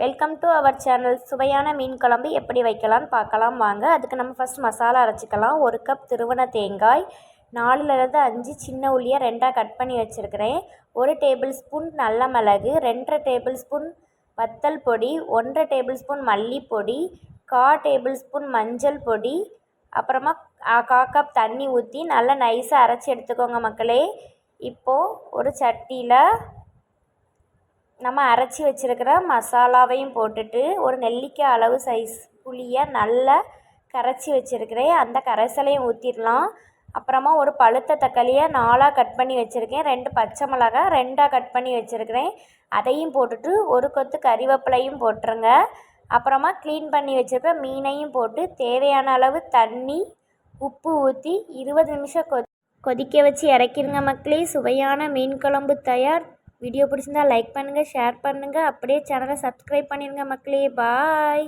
Welcome to our channel சுவையான மீன் குழம்பு எப்படி வைக்கலாம்னு பார்க்கலாம். வாங்க அதுக்கு நம்ம ஃபஸ்ட் மசாலா அரைச்சிக்கலாம். ஒரு கப் திருவன தேங்காய் நாலுலேருந்து அஞ்சு சின்ன உள்ளியை ரெண்டாக கட் பண்ணி வச்சுருக்கிறேன். ஒரு டேபிள் ஸ்பூன் நல்ல மிளகு ரெண்டரை டேபிள் ஸ்பூன் வத்தல் பொடி ஒன்றரை டேபிள் ஸ்பூன் மல்லிப்பொடி கா டேபிள் ஸ்பூன் மஞ்சள் பொடி அப்புறமா கா கப் தண்ணி ஊற்றி நல்லா நைஸாக அரைச்சி எடுத்துக்கோங்க மக்களே. இப்போது ஒரு சட்டியில் நம்ம அரைச்சி வச்சிருக்கிற மசாலாவையும் போட்டுட்டு ஒரு நெல்லிக்காய் அளவு சைஸ் புளியை நல்லா கரைச்சி வச்சுருக்கிறேன். அந்த கரைசலையும் ஊற்றிடலாம் அப்புறமா ஒரு பழுத்த தக்காளியை நாலாக கட் பண்ணி வச்சுருக்கேன். ரெண்டு பச்சை மிளகாய் ரெண்டாக கட் பண்ணி வச்சுருக்கிறேன். அதையும் போட்டுட்டு ஒரு கொத்து கறிவேப்பிலையும் போட்டுருங்க. அப்புறமா க்ளீன் பண்ணி வச்சுருக்க மீனையும் போட்டு தேவையான அளவு தண்ணி உப்பு ஊற்றி இருபது நிமிஷம் கொ கொதிக்க வச்சு இறக்கிருங்க மக்களே. சுவையான மீன் குழம்பு தயார். வீடியோ பிடிச்சிருந்தா லைக் பண்ணுங்கள் ஷேர் பண்ணுங்கள் அப்படியே சேனலை சப்ஸ்கிரைப் பண்ணிடுங்க மக்களே. பாய்